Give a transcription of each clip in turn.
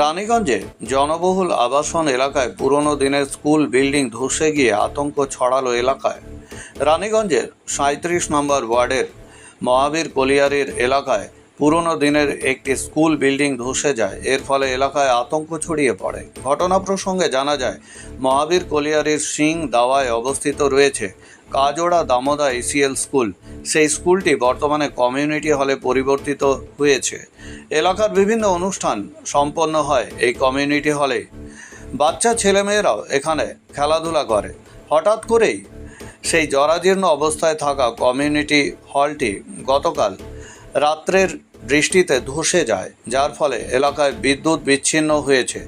রানীগঞ্জে জনবহুল আবাসন এলাকায় পুরনো দিনের স্কুল বিল্ডিং ধসে গিয়ে আতঙ্ক ছড়ালো এলাকায়। রানীগঞ্জের সাঁত্রিশ নম্বর ওয়ার্ডের মহাবীর কলিয়ারির এলাকায় পুরনো দিনের একটি স্কুল বিল্ডিং ধসে যায়। এর ফলে এলাকায় আতঙ্ক ছড়িয়ে পড়ে। ঘটনা প্রসঙ্গে জানা যায়, মহাবীর কলিয়ারির সিং দাওয়ায় অবস্থিত রয়েছে কাজোড়া দামোদা এসিএল স্কুল। সেই স্কুলটি বর্তমানে কমিউনিটি হলে পরিবর্তিত হয়েছে। এলাকার বিভিন্ন অনুষ্ঠান সম্পন্ন হয় এই কমিউনিটি হলে। বাচ্চা ছেলেমেয়েরাও এখানে খেলাধুলা করে। হঠাৎ করেই সেই জরাজীর্ণ অবস্থায় থাকা কমিউনিটি হলটি গতকাল রাত্রের বৃষ্টিতে ধসে যায়, যার ফলে এলাকায় বিদ্যুৎ বিচ্ছিন্ন হয়েছে।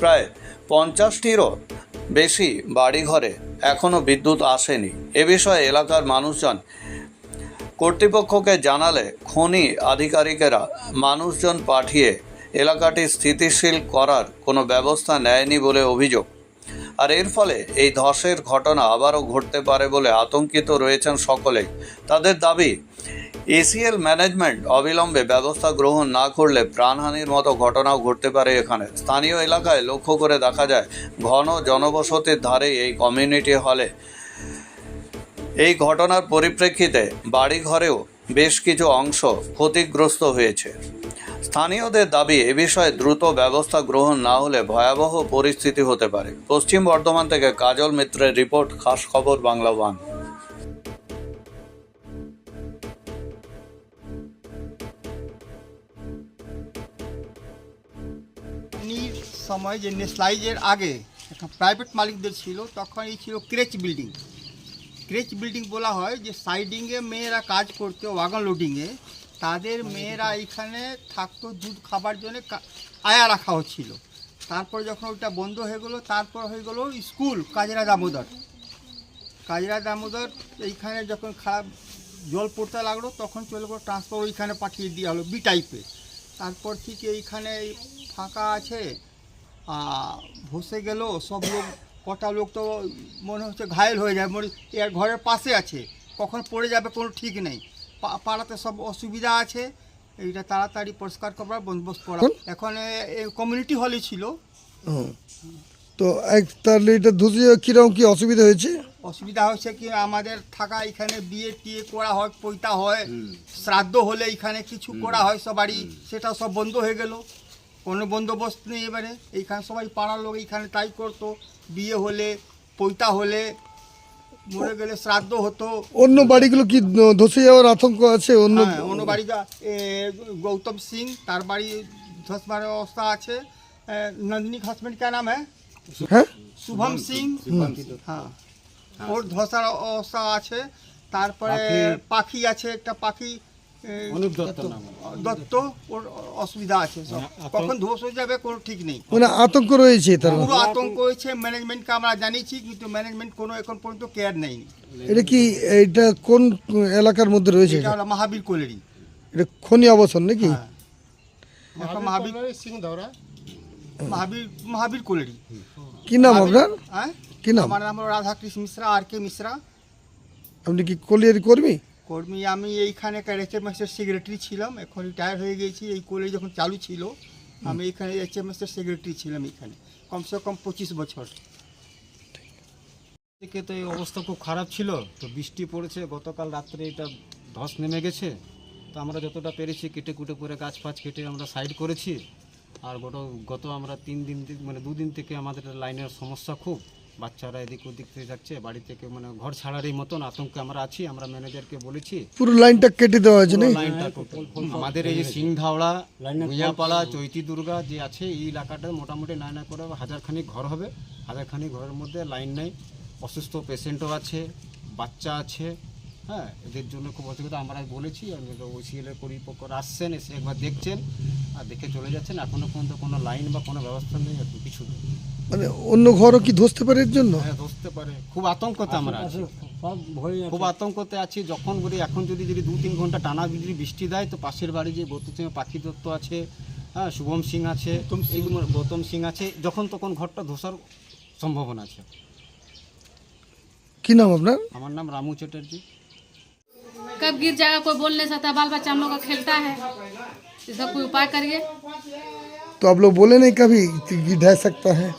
প্রায় পঞ্চাশটিরও বেশি বাড়িঘরে এখনও বিদ্যুৎ আসেনি। এ বিষয়ে এলাকার মানুষজন কর্তৃপক্ষকে জানালে খনি আধিকারিকেরা মানুষজন পাঠিয়ে এলাকাটি স্থিতিশীল করার কোনো ব্যবস্থা নেয়নি বলে অভিযোগ। আর এর ফলে এই ধসের ঘটনা আবারও ঘটতে পারে বলে আতঙ্কিত রয়েছেন সকলেই। তাদের দাবি এসিএল ম্যানেজমেন্ট অবিলম্বে ব্যবস্থা গ্রহণ না করলে প্রাণহানির মতো ঘটনাও ঘটতে পারে এখানে। স্থানীয় এলাকায় লক্ষ্য করে দেখা যায়, ঘন জনবসতির ধারেই এই কমিউনিটি হলে। এই ঘটনার পরিপ্রেক্ষিতে বাড়িঘরেও বেশ কিছু অংশ ক্ষতিগ্রস্ত হয়েছে। স্থানীয়দের দাবি, এ বিষয়ে দ্রুত ব্যবস্থা গ্রহণ না হলে ভয়াবহ পরিস্থিতি হতে পারে। পশ্চিম বর্ধমান থেকে কাজল মিত্রের রিপোর্ট, খাস খবর, বাংলা ওয়ান। নির সময় যে নেসলাইজের আগে একটা প্রাইভেট মালিকদের ছিল, তখন এই ছিল ক্রেচ বিল্ডিং ক্রেচ বিল্ডিং বলা হয় যে সাইডিংয়ে মেয়েরা কাজ করতো ওয়াগন লোডিংয়ে তাদের মেয়েরা এখানে থাকতো, দুধ খাবার জন্য আয়া রাখা হচ্ছিল। তারপর যখন ওটা বন্ধ হয়ে গেলো, তারপর হয়ে গেলো স্কুল কাজরা দামোদর। কাজরা দামোদর এইখানে যখন খারাপ জল পড়তে লাগল, তখন চলে গেলো ট্রান্সফার ওইখানে পাঠিয়ে দেওয়া হলো বি টাইপে তারপর থেকে এইখানে ফাঁকা আছে ভসে গেল সব লোক কটা লোক তো মনে হচ্ছে ঘায়েল হয়ে যায়। মনে এর ঘরের পাশে আছে কখন পড়ে যাবে কোনো ঠিক নেই। পা- পাড়াতে সব অসুবিধা আছে এইটা তাড়াতাড়ি পরিষ্কার করার বন্দোবস্ত করা। এখন কমিউনিটি হলে ছিল। তো এক তাহলে এটা ধুসে কীরকম কি অসুবিধা হয়েছে? অসুবিধা হচ্ছে কি আমাদের থাকা এখানে বিয়ে টিয়ে করা হয় পৈতা হয় শ্রাদ্ধ হলে এখানে কিছু করা হয় সবারই সেটা সব বন্ধ হয়ে গেল। কোনো বন্দোবস্ত নেই এবারে। এইখানে সবাই পাড়ার লোক এইখানে তাই করতো। বিয়ে হলে পৈতা হলে মরে গেলে শ্রাদ্ধ হতো। অন্য বাড়িগুলো কি ধসে যাওয়ার আতঙ্ক আছে? অন্য হ্যাঁ অন্য বাড়ি গৌতম সিং তার বাড়ি ধস মারার অবস্থা আছে। নন্দিনী হাজবেন্ড কে নাম হ্যাঁ? হ্যাঁ? শুভম সিং। হ্যাঁ। ওর ধসার অবস্থা আছে। তারপরে পাখি আছে একটা পাখি এ, দত্ত ওর অসুবিধা আছে কখন ধস হয়ে যাবে কোনো ঠিক নেই। মানে আতঙ্ক রয়েছে তার পুরো আতঙ্ক হয়েছে ম্যানেজমেন্টকে আমরা জানিয়েছি কিন্তু ম্যানেজমেন্ট কোনো এখন পর্যন্ত কেয়ার নেয়নি। এটা কি এটা কোন এলাকার মধ্যে রয়েছে এটা? হলো মহাবীর কোলেরি এটা খনি আবাসন নাকি? হ্যাঁ। একটা মহাবীর মহাবীর মহাবীর কোলেরি কি নাম আপনার? হ্যাঁ? কি নাম? আমার নাম রাধাকৃষ্ণ মিশ্রা আর কে মিশ্রা। আপনি কি কলিয়ারি কর্মী? কর্মী আমি এইখানে এইচ এম এসের সেক্রেটারি ছিলাম এখন রিটায়ার হয়ে গেছি এই কলেজ যখন চালু ছিল আমি এখানে এইচ এম এসের সেক্রেটারি ছিলাম এখানে কমসে কম পঁচিশ বছর। থেকে তো এই অবস্থা খুব খারাপ ছিল তো বৃষ্টি পড়েছে গতকাল রাত্রে এটা ধস নেমে গেছে তো আমরা যতটা পেরেছি কেটে কুটে করে গাছ ফাছ কেটে আমরা সাইড করেছি আর গত গত আমরা তিন দিন মানে দুদিন থেকে আমাদের লাইনের সমস্যা খুব। বাচ্চারা এদিক ওদিক থেকে যাচ্ছে বাড়ি থেকে মানে ঘর ছাড়ারই মতন আতঙ্কে আমরা আছি আমরা ম্যানেজারকে বলেছি। পুরো লাইনটা কেটে দেওয়া হয়েছে না লাইনটা টোটাল। আমাদের এই যে সিংধাওড়া ভুইয়াপাড়া চৈতি দুর্গা যে আছে এই এলাকাটা মোটামুটি নয় না করে হাজারখানি ঘর হবে। হাজারখানি ঘরের মধ্যে লাইন নেই। অসুস্থ পেশেন্টও আছে বাচ্চা আছে। হ্যাঁ এদের জন্য খুব অসুবিধা। আমরা বলেছি ওসিএলের পরিপক্করা আসছেন এসে একবার দেখছেন আর দেখে চলে যাচ্ছেন। এখনও পর্যন্ত কোনো লাইন বা কোনো ব্যবস্থা নেই আর কিছু নেই। মানে অন্য ঘরও কি ধসতে পারে এর জন্য? হ্যাঁ ধরতে পারে। খুব আতঙ্কতে আমরা আছি। খুব আতঙ্কতে আছি। যখন বলি এখন যদি যদি দু তিন ঘণ্টা টানা যদি বৃষ্টি দেয় তো পাশের বাড়ি যে গৌতম সিং পাখি দত্ত আছে হ্যাঁ শুভম সিং আছে গৌতম সিং আছে যখন তখন ঘরটা ধসার সম্ভাবনা আছে। কি নাম আপনার? আমার নাম রামু চ্যাটার্জি। कब गिर जाएगा कोई बोल नहीं सकता। बाल बच्चा हम लोग का खेलता है। इसका कोई उपाय करिए। तो आप लोग बोले नहीं कभी कि ढह सकता है?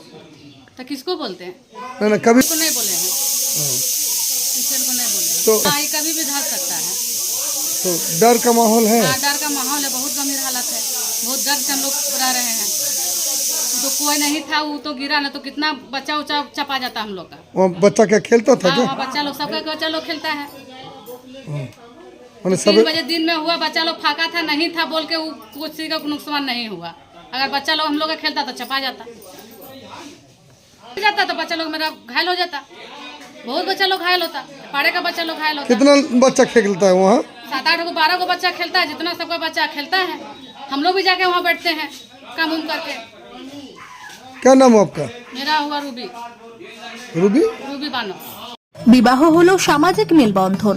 तो किसको बोलते हैं? ना ना कभी को नहीं बोले हैं। किसी को नहीं बोले तो- हाँ ये कभी भी धस सकता है। तो डर का माहौल है? हाँ डर का माहौल है। बहुत गंभीर हालत है। बहुत डर से हम लोग रह रहे हैं। तो कोई नहीं था वो तो गिरा ना तो कितना बच्चा उच्चा चपा जाता हम लोग का। बच्चा क्या खेलता था हाँ क्या? बच्चा लोग सबका बच्चा लोग खेलता है। तीन सब बजे दिन में हुआ बच्चा लोग फाका था नहीं था बोल के वो किसी का नुकसान नहीं हुआ अगर बच्चा लोग हम लोग का खेलता तो चपा जाता जाता तो बच्चा लोग मेरा घायल हो जाता बहुत बच्चा लोग घायल होता पाड़े का बच्चा लोग घायल होता कितना बच्चा खेलता है वहाँ सात आठ को बारह को बच्चा खेलता है जितना सबका बच्चा खेलता है हम लोग भी जाके वहाँ बैठते हैं काम उम करके क्या नाम है आपका मेरा हुआ रूबी रूबी रूबी बानो বিবাহ হলো সামাজিক মেলবন্ধন